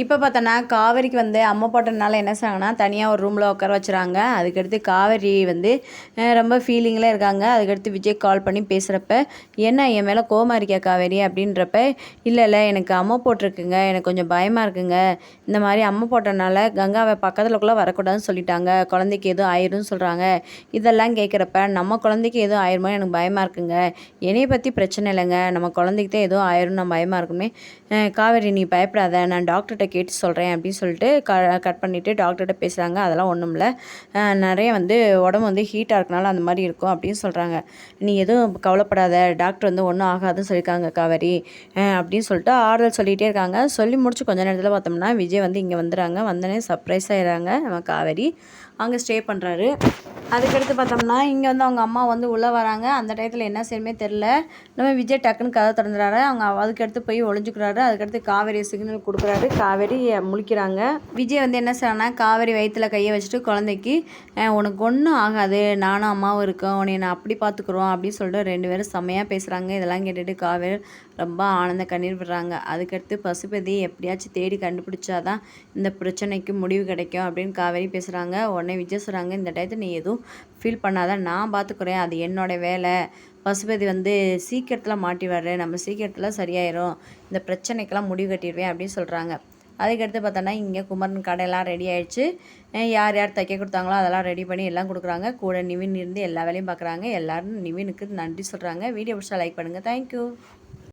இப்போ பார்த்தோன்னா காவேரிக்கு வந்து அம்மா போட்டனால என்ன செய்வாங்கன்னா தனியாக ஒரு ரூமில் உட்கார வச்சுறாங்க. அதுக்கடுத்து காவேரி வந்து ரொம்ப ஃபீலிங்கில் இருக்காங்க. அதுக்கடுத்து விஜய் கால் பண்ணி பேசுகிறப்ப என்ன என் மேலே கோமா இருக்கியா காவேரி? அப்படின்றப்ப இல்லை இல்லை எனக்கு அம்மா போட்டிருக்குங்க. எனக்கு கொஞ்சம் பயமாக இருக்குங்க. இந்த மாதிரி அம்மா போட்டனால கங்காவை பக்கத்துலக்குள்ளே வரக்கூடாதுன்னு சொல்லிட்டாங்க. குழந்தைக்கு எதுவும் ஆயிரும்னு சொல்கிறாங்க இதெல்லாம் கேட்குறப்ப நம்ம குழந்தைக்கு எதுவும் ஆயிருமோ? எனக்கு பயமாக இருக்குங்க. என்னையை பற்றி பிரச்சனை இல்லைங்க. நம்ம குழந்தைக்கு தான் எதுவும் ஆயிரும் நான் பயமாக இருக்குமே. காவேரி நீ பயப்படாத. நான் டாக்டர்கிட்ட கேட்டு சொல்கிறேன் அப்படின்னு சொல்லிட்டு க கட் பண்ணிவிட்டு டாக்டர்கிட்ட பேசுகிறாங்க அதெல்லாம் ஒன்றும் இல்லை நிறைய வந்து உடம்பு வந்து ஹீட்டாக இருக்கனால அந்த மாதிரி இருக்கும் அப்படின்னு சொல்கிறாங்க நீ எதுவும் கவலைப்படாத. டாக்டர் வந்து ஒன்றும் ஆகாதுன்னு சொல்லியிருக்காங்க காவேரி. அப்படின்னு சொல்லிட்டு ஆறுதல் சொல்லிகிட்டே இருக்காங்க. சொல்லி முடிச்சு கொஞ்ச நேரத்தில் பார்த்தோம்னா விஜய் வந்து இங்கே வந்துடுறாங்க. வந்தோடனே சர்ப்ரைஸ் ஆயிடுறாங்க. நம்ம காவேரி அங்கே ஸ்டே பண்ணுறாரு அதுக்கடுத்து பார்த்தோம்னா இங்கே வந்து அவங்க அம்மா வந்து உள்ளே வராங்க. அந்த டயத்தில் என்ன செய்யணுமே தெரில நம்ம விஜய் டக்குன்னு கதை திறந்துறாரு. அவங்க அதுக்கடுத்து போய் ஒளிஞ்சுக்கிறாரு. அதுக்கடுத்து காவேரி சிக்னல் கொடுக்குறாரு. காவேரி முழிக்கிறாங்க. விஜய் வந்து என்ன செய்யறாங்கன்னா காவேரி வயிற்றுல கையை வச்சுட்டு குழந்தைக்கு உனக்கு ஒன்றும் ஆகாது. நானும் அம்மாவும் இருக்கோம். உன்னை நான் அப்படி பார்த்துக்குறோம். அப்படின்னு சொல்லிட்டு ரெண்டு பேரும் செம்மையாக பேசுகிறாங்க இதெல்லாம் கேட்டுட்டு காவேரி ரொம்ப ஆனந்த கண்ணீர் விடுறாங்க. அதுக்கடுத்து பசுபதி எப்படியாச்சும் தேடி கண்டுபிடிச்சாதான் இந்த பிரச்சனைக்கு முடிவு கிடைக்கும் அப்படின்னு காவேரி பேசுகிறாங்க உடனே விஜய் சொல்கிறாங்க இந்த டயத்தில் நீ எதுவும் ஃபீல் பண்ணாத நான் பார்த்துக்குறேன் அது என்னோட வேலை. பசுபதி வந்து சீக்கிரத்தில் மாட்டிவார் நம்ம சீக்கிரத்தில் சரியாயிரும் இந்த பிரச்சனைக்கெல்லாம் முடிவு கட்டிடுவேன் அப்படின்னு சொல்கிறாங்க அதுக்கடுத்து பார்த்தோன்னா இங்கே குமரன் கடையெல்லாம் ரெடி ஆகிடுச்சு யார் யார் தைக்க கொடுத்தாங்களோ அதெல்லாம் ரெடி பண்ணி எல்லாம் கொடுக்குறாங்க. கூட நிவின் இருந்து எல்லா வேலையும் பார்க்குறாங்க எல்லோரும் நிவினுக்கு நன்றி சொல்கிறாங்க வீடியோ பிடிச்சா லைக் பண்ணுங்கள் தேங்க்யூ